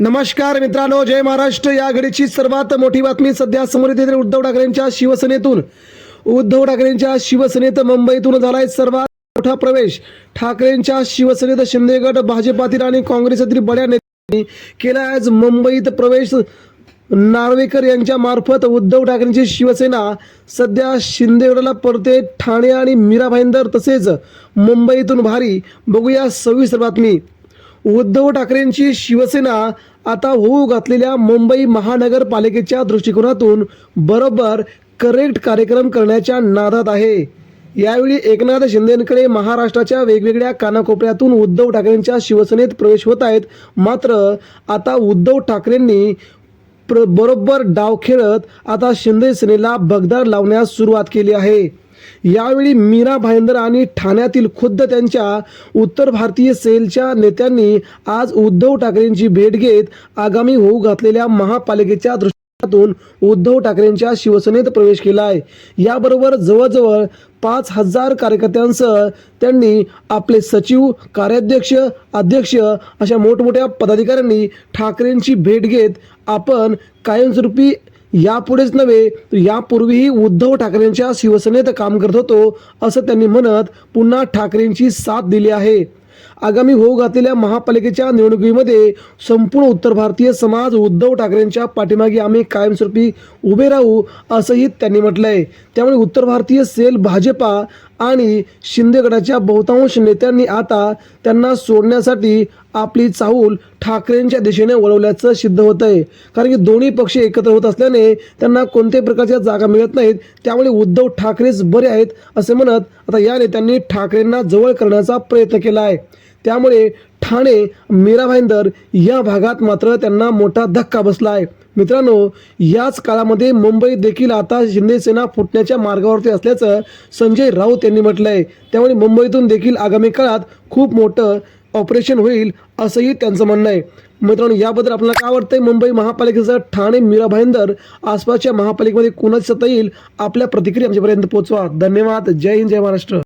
नमस्कार मित्रांनो जय महाराष्ट्र. या घडीची सर्वात मोठी बातमी सध्या समोर येते. उद्धव ठाकरेंच्या शिवसेनेतून. उद्धव ठाकरेंच्या शिवसेनेत मुंबईतून झालाय सर्वात मोठा प्रवेश. ठाकरेंच्या शिवसेनेत शिंदेगड भाजपातील आणि काँग्रेसातील बड्या नेत्यांनी केला आज मुंबईत प्रवेश. नार्वेकर यांच्या मार्फत उद्धव ठाकरेंची शिवसेना सध्या शिंदेगडला परते ठाणे आणि मीरा भाईंदर तसेच मुंबईतून भारी. बघूया सविस्तर बातमी. उद्धव ठाकरेंची शिवसेना आता होऊ घातलेल्या मुंबई महानगरपालिकेच्या दृष्टिकोनातून बरोबर करेक्ट कार्यक्रम करण्याच्या नादात आहे. यावेळी एकनाथ शिंदेकडे महाराष्ट्राच्या वेगवेगळ्या कानाकोपऱ्यातून उद्धव ठाकरेंच्या शिवसेनेत प्रवेश होत आहेत. मात्र आता उद्धव ठाकरेंनी प्र बरोबर डाव खेळत आता शिंदे सेनेला भगदार लावण्यास सुरुवात केली आहे. यावेळी मीरा भाईंदर आणि ठाण्यातील खुद्द त्यांच्या उत्तर भारतीय सेलच्या नेत्यांनी आज उद्धव ठाकरेंची भेट घेत आगामी होऊ घातलेल्या महापालिकेच्या दृष्टीतून उद्धव ठाकरेंच्या शिवसेनेत प्रवेश केला आहे याबरोबर जवळजवळ पाच हजार कार्यकर्त्यांसह त्यांनी आपले सचिव कार्याध्यक्ष अध्यक्ष अशा मोठमोठ्या पदाधिकाऱ्यांनी ठाकरेंची भेट घेत आपण कायमस्वरूपी यापुढेच नव्हे तर यापूर्वीही उद्धव ठाकरेंच्या शिवसेनेत काम करत होतो असं त्यांनी म्हणत पुन्हा ठाकरेंची साथ दिली आहे. आगामी होऊ घातलेल्या महापालिकेच्या निवडणुकीमध्ये संपूर्ण उत्तर भारतीय समाज उद्धव ठाकरेंच्या पाठीमागे आम्ही कायमस्वरूपी उभे राहू असंही त्यांनी म्हटलंय. त्यामुळे उत्तर भारतीय सेल भाजपा आणि शिंदे गटाच्या बहुतांश नेत्यांनी आता त्यांना सोडण्यासाठी आपली चाहूल ठाकरेंच्या दिशेने वळवल्याचं सिद्ध होत आहे कारण की दोन्ही पक्ष एकत्र होत असल्याने त्यांना कोणत्याही प्रकारच्या जागा मिळत नाहीत. त्यामुळे उद्धव ठाकरेच बरे आहेत असे म्हणत आता या नेत्यांनी ठाकरेंना जवळ करण्याचा प्रयत्न केला आहे त्यामुळे ठाणे मीरा भाईंदर या भागात मात्र त्यांना मोठा धक्का बसला आहे मित्रांनो याच काळामध्ये मुंबईत देखील आता शिंदेसेना फुटण्याच्या मार्गावरती असल्याचं संजय राऊत यांनी म्हटलं आहे त्यामुळे मुंबईतून देखील आगामी काळात खूप मोठं ऑपरेशन होईल असंही त्यांचं म्हणणं आहे. मित्रांनो याबद्दल आपल्याला काय वाटतंय? मुंबई महापालिकेचं ठाणे मीरा भाईंदर आसपासच्या महापालिकेमध्ये कुणाची सत्ता येईल? आपल्या प्रतिक्रिया आमच्यापर्यंत पोहोचवा. धन्यवाद. जय हिंद जय महाराष्ट्र.